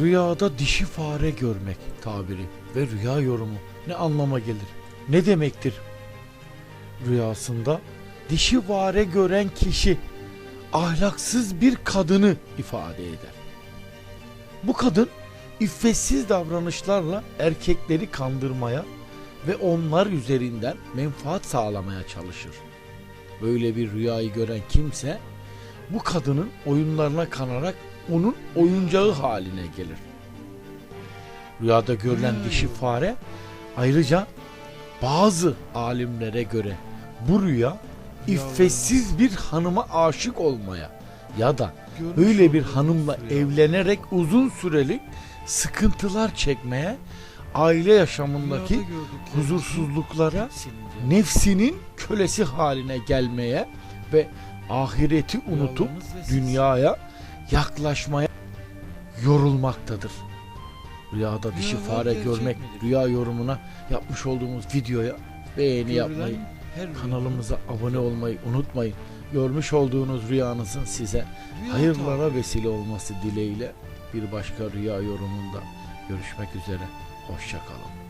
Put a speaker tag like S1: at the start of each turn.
S1: Rüyada dişi fare görmek tabiri ve rüya yorumu ne anlama gelir? Ne demektir? Rüyasında dişi fare gören kişi ahlaksız bir kadını ifade eder. Bu kadın iffetsiz davranışlarla erkekleri kandırmaya ve onlar üzerinden menfaat sağlamaya çalışır. Böyle bir rüyayı gören kimse bu kadının oyunlarına kanarak onun oyuncağı haline gelir. Rüyada görülen dişi fare ayrıca bazı alimlere göre bu rüya iffetsiz bir hanıma aşık olmaya ya da öyle bir hanımla evlenerek uzun süreli sıkıntılar çekmeye, aile yaşamındaki huzursuzluklara nefsinin kölesi haline gelmeye ve ahireti unutup dünyaya yaklaşmaya yorulmaktadır. Rüyada dişi
S2: Rüyalar
S1: fare
S2: gerçek
S1: görmek,
S2: midir?
S1: rüya yorumuna yapmış olduğumuz videoya beğeni yapmayı, kanalımıza abone olmayı unutmayın. Görmüş olduğunuz rüyanızın size hayırlara vesile olması dileğiyle bir başka rüya yorumunda görüşmek üzere. Hoşçakalın.